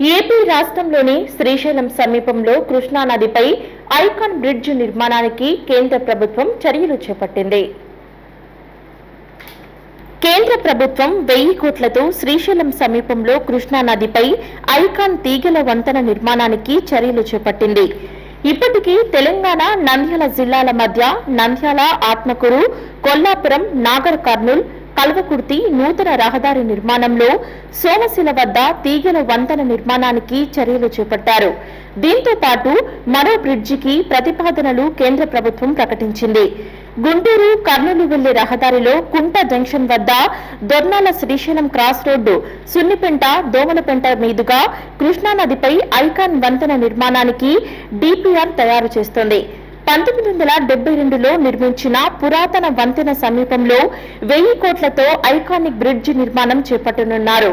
AP రాష్ట్రంలోని శ్రీశైలం సమీపంలో కృష్ణా నదిపై ఐకాన్ బ్రిడ్జ్ నిర్మాణానికి కేంద్ర ప్రభుత్వం చర్యలు చేపట్టింది. కేంద్ర ప్రభుత్వం వెయ్యి కోట్లతో శ్రీశైలం సమీపంలో కృష్ణా నదిపై ఐకాన్ తీగల వంతెన నిర్మాణానికి చర్యలు చేపట్టింది. ఇప్పటికీ తెలంగాణ నంద్యాల జిల్లాల మధ్య నంద్యాల ఆత్మకూరు కొల్లాపురం నాగర్ కర్నూల్ కల్వకుర్తి నూతన రహదారి నిర్మాణంలో సోమశిల వద్ద తీగల వంతెన నిర్మాణానికి చర్యలు చేపట్టారు. దీంతో పాటు మరో బ్రిడ్జికి ప్రతిపాదనలు కేంద్ర ప్రభుత్వం ప్రకటించింది. గుంటూరు కర్నూలు వెళ్ళే రహదారిలో కుంట జంక్షన్ వద్ద దొర్నాల శ్రీశైలం క్రాస్ రోడ్డు సున్నిపెంట దోమలపెంట మీదుగా కృష్ణానదిపై ఐకాన్ వంతెన నిర్మాణానికి డిపిఆర్ తయారు చేస్తోంది. పంతొమ్మిది వందల డెబ్బై రెండులో నిర్మించిన పురాతన వంతెన సమీపంలో వెయ్యి కోట్లతో ఐకానిక్ బ్రిడ్జ్ నిర్మాణం చేపట్టనున్నారు.